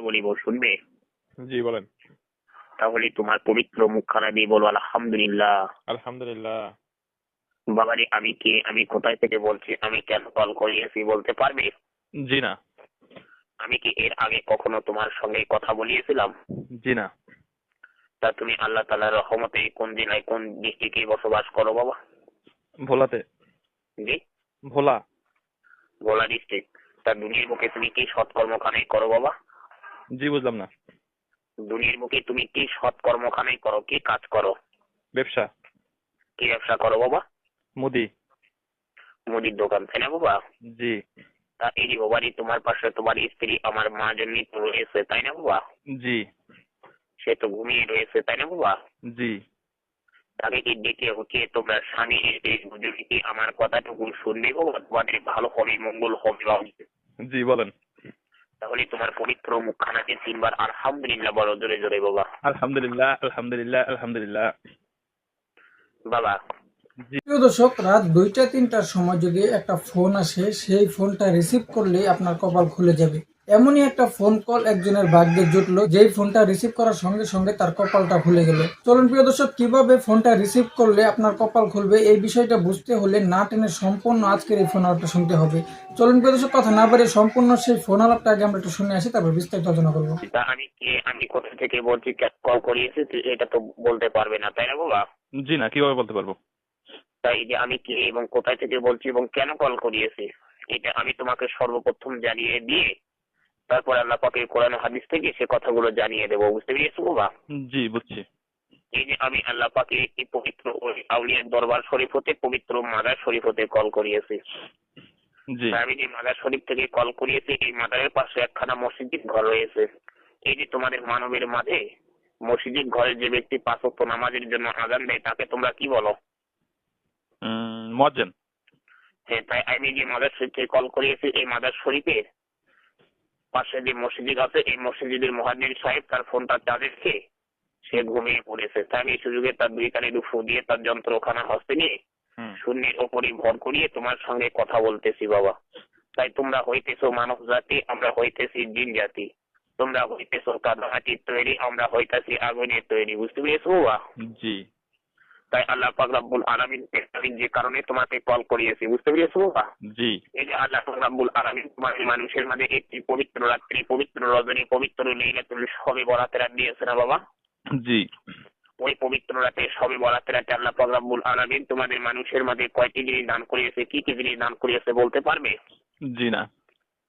বলিব শুনবে? জি বলেন। তাহলে তোমার পবিত্র মুখখানা দিয়ে বলো আলহামদুলিল্লাহ। আলহামদুলিল্লাহ। বাবারে আমি কে? আমি কোথায় থেকে বলছি? আমি কেন কল করিয়েছি বলতে পারবে? জি না। আমি কি এর আগে কখনো তোমার সঙ্গে কথা বলিয়েছিলাম? জি না। তা তুমি আল্লাহ রহমতে কোন জেলায় কোন ডিস্ট্রিক্টে বসবাস করো বাবা? ভোলাতে। জি। ভোলা। ভোলা ডিস্ট্রিক্ট। তা দুনিয়ার বুকে তুমি কি সৎকর্মখানাই করো বাবা? জি বুঝলাম না। দুনিয়ার বুকে তুমি কি সৎকর্মখানাই করো কি কাজ করো? ব্যবসা। কি ব্যবসা করো বাবা? মুদি। মুদির দোকান তাই না বাবা? জি। তা এই যে বাবারি তোমার পাশে তোমার স্ত্রী আমার মা জন্য তো রয়েছে তাই না বাবা? জি। সে তো ঘুমিয়ে রয়েছে তাই না বাবা? জি। তাকে কি ডেকে উঠিয়ে তোমরা স্বামী স্ত্রী দুজনে কি আমার কথাটুকু শুনবে বাবা? তোমাদের ভালো হবে মঙ্গল হবে জি বলেন। তাহলে তোমার পবিত্র মুখখানাকে তিনবার আলহামদুলিল্লাহ বলো জোরে জোরে বাবা। আলহামদুলিল্লাহ আলহামদুলিল্লাহ আলহামদুলিল্লাহ। বাবা। প্রিয় দর্শক রাত দুইটা তিনটার সময় যদি একটা ফোন আসে সেই ফোনটা রিসিভ করলে আপনার কপাল খুলে যাবে। এমনই একটা ফোন কল একজনের ভাগ্যে জুটলো যেই ফোনটা রিসিভ করার সঙ্গে সঙ্গে তার কপালটা খুলে গেল। চলুন প্রিয় দর্শক কীভাবে ফোনটা রিসিভ করলে আপনার কপাল খুলবে এই বিষয়টা বুঝতে হলে না টেনে সম্পূর্ণ আজকের এই ফোন আলাপটা শুনতে হবে। চলুন প্রিয় দর্শক কথা না বাড়িয়ে সম্পূর্ণ সেই ফোন আলাপটা আগে আমরা একটু শুনে আসি তারপর বিস্তারিত আলোচনা করব। আমি কে আমি কোথা থেকে বলছি কল করিয়েছি এটা তো বলতে পারবে না তাই না বাবা? জি না কীভাবে বলতে পারব? তাই যে আমি কে এবং কোথায় থেকে বলছি এবং কেন কল করিয়েছি এটা আমি তোমাকে সর্বপ্রথম জানিয়ে দিয়ে তারপর আল্লাহ পাকের কোরআন হাদিস থেকে সে কথাগুলো জানিয়ে দেবো বুঝতে পেরেছ বাবা জি বুঝছি। এই যে আমি আল্লাহ পাকে এই পবিত্র আউলিয়ার দরবার শরীফ হতে পবিত্র মাদার শরীফ হতে কল করিয়েছি। আমি যে মাদার শরীফ থেকে কল করিয়েছি এই মাদারের পাশে একখানা মসজিদ ঘর রয়েছে। এই যে তোমাদের মানবের মাঝে মসজিদ ঘরে যে ব্যক্তি পাঁচ ওয়াক্ত নামাজের জন্য আজান দেয় তাকে তোমরা কি বলো? উম, মজ্জেন। হ্যাঁ তাই আমি যে মাদার শরীফ থেকে কল করিয়েছি এই মাদার শরীফের পাশে যে মসজিদ আছে এই মসজিদের মহাজির সাহেব তার ফোনটা চার্জে রেখে সে ঘুমিয়ে পড়েছে। তাই আমি সুযোগে তার দুই কানে দুফু দিয়ে তার যন্ত্রখানা হস্তে নিয়ে শূন্যের ওপরে ভর করিয়ে তোমার সঙ্গে কথা বলতেছি বাবা। তাই তোমরা হইতেছো মানব জাতি আমরা হইতেছি জিন জাতি। তোমরা হইতেছো কাদাহাটির তৈরি আমরা হইতেছি আগুনের তৈরি। বুঝতে পেরেছ বাবা? জি। তাই আল্লাহ পাক রাব্বুল আলামিন যে কারণে তোমাকে কল করিয়েছি বুঝতে পেরেছ বাবা? জি। এই যে আল্লাহ পাক রাব্বুল আলামিন তোমার মানুষের মাঝে একটি পবিত্র রাত্রি পবিত্র রজনী পবিত্র লীলাতুল সবে বরাতে রাত দিয়েছে না বাবা? জি। ওই পবিত্র রাতে সবে বরাতে রাতে আল্লাহ পাক রাব্বুল আলামিন তোমাদের মানুষের মাঝে কয়টি জিনিস দান করিয়েছে কি কি জিনিস দান করিয়েছে বলতে পারবে? জি না।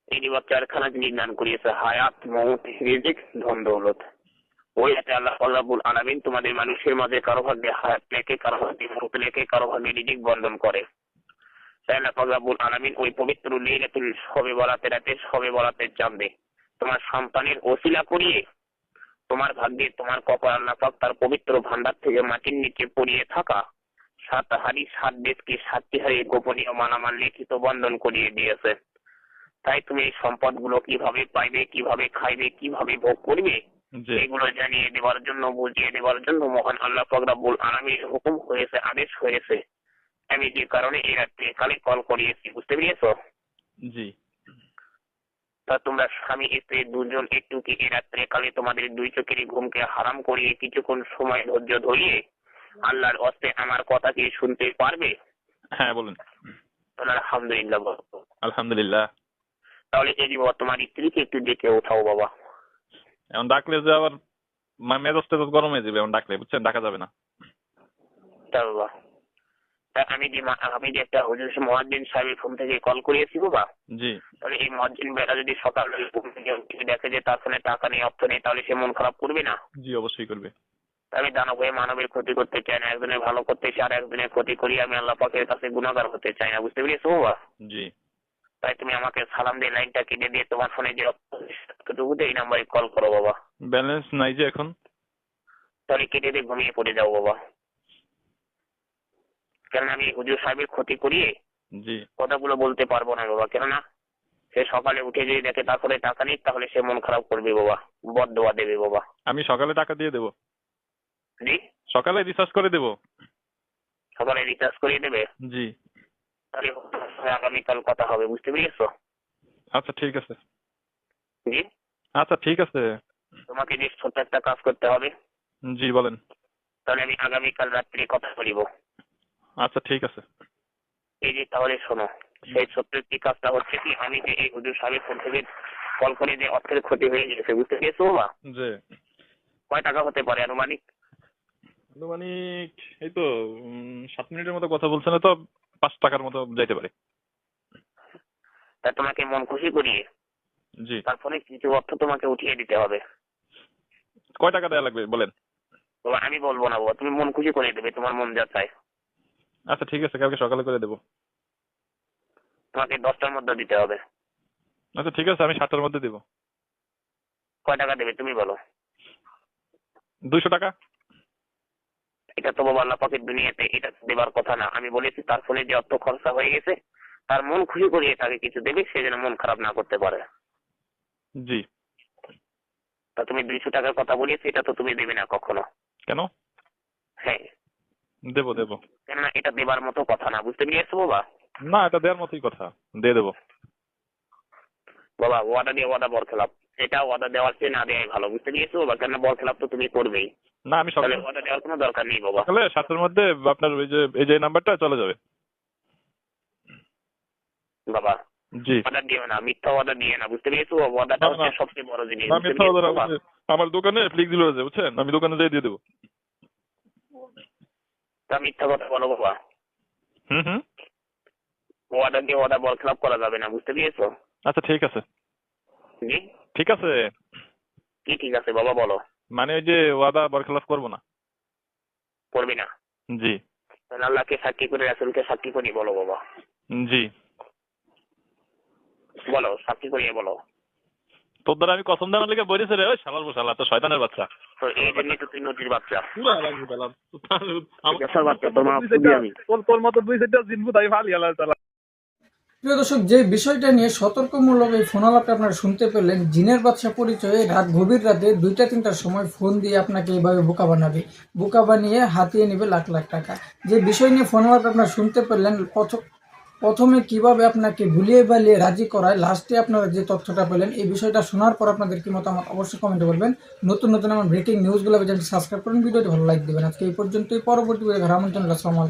এই যে চারখানা জিনিস দান করিয়েছে হায়াত মৌত রিজিক ধন দৌলত ওই রাতে আল্লাহ রাব্বুল আলামিন তোমাদের মানুষের মাঝে কারও ভাগ্যে হায়াত লেখে কারও ভাগ্যে মৌত লেখে কারও ভাগ্যে রিজিক বর্ণন করে। আল্লাহ রাব্বুল আলামিন ওই পবিত্র সবে রাতে সবে তোমার সন্তানের ওসিলা করিয়ে তোমার ভাগ্যে তোমার কপাল আল্লাহ পাক তার পবিত্র ভান্ডার থেকে মাটির নিচে পড়িয়ে থাকা সাত হারি সাত দেশকে সাতটি হারি গোপনীয় মালামাল লিখিত বন্ধন করিয়ে দিয়েছে। তাই তুমি এই সম্পদগুলো কীভাবে পাইবে, কীভাবে খাইবে, কীভাবে ভোগ করবে জি। এগুলো জানিয়ে দেওয়ার জন্য বুঝিয়ে দেওয়ার জন্য মহান আল্লাহ পাক রাব্বুল আলামিনের হুকুম হয়েছে আদেশ হয়েছে। আমি যে কারণে এই রাত্রে কালে কল করিয়েছি বুঝতে পেরেছ? জি। তা তোমরা স্বামী স্ত্রী দুজন একটু কি এই রাত্রে কালে তোমাদের দুই চোখের ঘুমকে হারাম করিয়ে কিছুক্ষণ সময় ধৈর্য ধরিয়ে আল্লাহর অস্তে আমার কথা কি শুনতে পারবে? হ্যাঁ বলুন। আলহামদুলিল্লাহ। আলহামদুলিল্লাহ। তাহলে এই তোমার স্ত্রীকে একটু ডেকে ওঠাও বাবা। এখন ডাকলে যে আবার মেজাজ টেজাজ গরম হয়ে যাবে এখন ডাকলে বুঝছেন? ডাকা যাবে না। আমি আমি যে একটা হুজুর মহাদ্দিন সাহেবের ফোন থেকে কল করিয়েছি বাবা জি। তাহলে এই মহাদ্দিন বেলা যদি সকালে ঘুম থেকে দেখে যে তার ফোনে টাকা নেই অর্থ নেই তাহলে সে মন খারাপ করবে না? জি অবশ্যই করবে। আমি দানব হয়ে মানবের ক্ষতি করতে চাই না একজনের ভালো করতে চাই আর একজনের ক্ষতি করি আমি আল্লাহ পাকের কাছে গুণাগার হতে চাই না বুঝতে পেরেছ বাবা? জি। তাই তুমি আমাকে সালাম দিয়ে লাইনটা কেটে দিয়ে তোমার ফোনে যে অতটুকু এই নাম্বারে কল করো বাবা। ব্যালেন্স নাই যে এখন? তাহলে কেটে দিয়ে ঘুমিয়ে পড়ে যাও বাবা। কেননা আমি হুজুর সাহেবের ক্ষতি করিয়ে জি। কথাগুলো বলতে পারব না বাবা। কেননা সে সকালে উঠে যদি দেখে তারপরে টাকা নেই তাহলে সে মন খারাপ করবে বাবা। বদ দোয়া দেবে বাবা। আমি সকালে টাকা দিয়ে দেবো। জি? সকালে রিচার্জ করে দেবো। সকালে রিচার্জ করিয়ে দেবে? জি। তাহলে আগামীকাল কথা হবে বুঝতে পেরেছ? আচ্ছা ঠিক আছে। জি? আচ্ছা ঠিক আছে। তোমাকে যে ছোট্ট একটা কাজ করতে হবে। জি বলেন। তাহলে আমি আগামীকাল রাত্রে কথা বলিব। আচ্ছা ঠিক আছে। এই যে তাহলে শোনো সেই ছোট্ট একটি কাজটা হচ্ছে কি আমি যে এই হুজুর সাহেবের ফোন থেকে কল করে যে অর্থের ক্ষতি হয়ে গেছে বুঝতে পেরেছ বাবা যে কয় টাকা হতে পারে আনুমানিক? আনুমানিক এই তো সাত মিনিটের মতো কথা বলছেন তো পাঁচ টাকার মতো যাইতে পারে। তা তোমাকে মন খুশি করিয়ে জি। তারপরে কিছু অর্থ তোমাকে উঠিয়ে দিতে হবে। কয় টাকা দেওয়া লাগবে বলেন? আমি বলব না বাবা তুমি মন খুশি করে দেবে তোমার মন যা চায়। আচ্ছা ঠিক আছে কালকে সকালে করে দেবো। তোমাকে দশটার মধ্যে দিতে হবে। আচ্ছা ঠিক আছে আমি সাতটার মধ্যে দেবো। কয় টাকা দেবে তুমি বলো। দুইশো টাকা? এটা তো বাবা আল্লাহ পাকের দুনিয়াতে এটা দেবার কথা না। আমি বলেছি তার ফলে যে অর্থ খরচা হয়ে গেছে তার মন খুশি করিয়ে তাকে কিছু দেবে সে যেন মন খারাপ না করতে পারে। জি। তা তুমি দুইশো টাকার কথা বলিয়েছি এটা তো তুমি দেবে না কখনো। কেন? হ্যাঁ। দেবো দেবো। কেননা এটা দেবার মতো কথা না বুঝতে পেরেছ বাবা? না এটা দেওয়ার মতোই কথা। দিয়ে দেবো। বাবা ওয়াদা দিয়ে ওয়াদা বর খেলাপ এটা ওয়াদা দেওয়ার চেয়ে না দেওয়াই ভালো বুঝতে পেরেছ বাবা? কেন বর খেলাপ তো তুমি করবেই। না আমি সকালে ওয়াদা দেওয়ার কোনো দরকার নেই বাবা। সকালে সাতটার মধ্যে আপনার ওই যে এই যে নাম্বারটা চলে যাবে। বাবা জি। ওয়াদা দিও না মিথ্যা ওয়াদা দিয়ে না বুঝতে পেরেছ? না, হচ্ছে সবচেয়ে বড় জিনিস মিথ্যা কথা আমার দোকানে ফ্লিক্স দিল আছে বুঝছেন? আমি দোকানে যেয়ে দিয়ে দেবো। তা মিথ্যা কথা বলো বাবা। হুম হুম। ওয়াদা দিয়ে ওয়াদা বর খেলাপ করা যাবে না বুঝতে পেরেছ? আচ্ছা ঠিক আছে। জি। ঠিক আছে। কি ঠিক আছে বাবা বলো। মানে ওই যে ওয়াদা বরখলাফ করব না। করবি না? জি। তাহলে আল্লাহকে সাক্ষী করে রাসুলকে সাক্ষী করি বলো বাবা। জি। বলো সাক্ষী করিয়ে বলো। তোর দ্বারা আমি কসম দেওয়ার লেগে বলেছে রে ওই শালার বসালা তো শয়তানের বাচ্চা। তো এই জন্যই তো তুই নদীর বাচ্চা। তোর মতো দুই চারটা জিনবু তাই ভালো আলা চালা প্রিয় দর্শক, যে বিষয়টা নিয়ে সতর্কমূলক এই ফোন আলাপটা আপনারা শুনতে পেলেন, জিনের বাদশা পরিচয়ে রাত গভীর রাতে দুইটা, তিনটার সময় ফোন দিয়ে আপনাকে এইভাবে বোকা বানাবে। বোকা বানিয়ে হাতিয়ে নেবে লাখ লাখ টাকা। যে বিষয় নিয়ে ফোন আলাপটা আপনারা শুনতে পেলেন, প্রথ- প্রথমে কীভাবে আপনাকে ভুলিয়ে বালিয়ে রাজি করায় লাস্টে আপনারা যে তথ্যটা পেলেন, এই বিষয়টা শোনার পর আপনাদের কি মতামত অবশ্যই কমেন্টে বলবেন। নতুন নতুন আমার ব্রেকিং নিউজগুলো চ্যানেলটি সাবস্ক্রাইব করুন, ভিডিওটি ভালো লাইক দেবেন। আজকে এই পর্যন্তই, পরবর্তী ভিডিও আমন্ত্রণ আসসালামু আলাইকুম।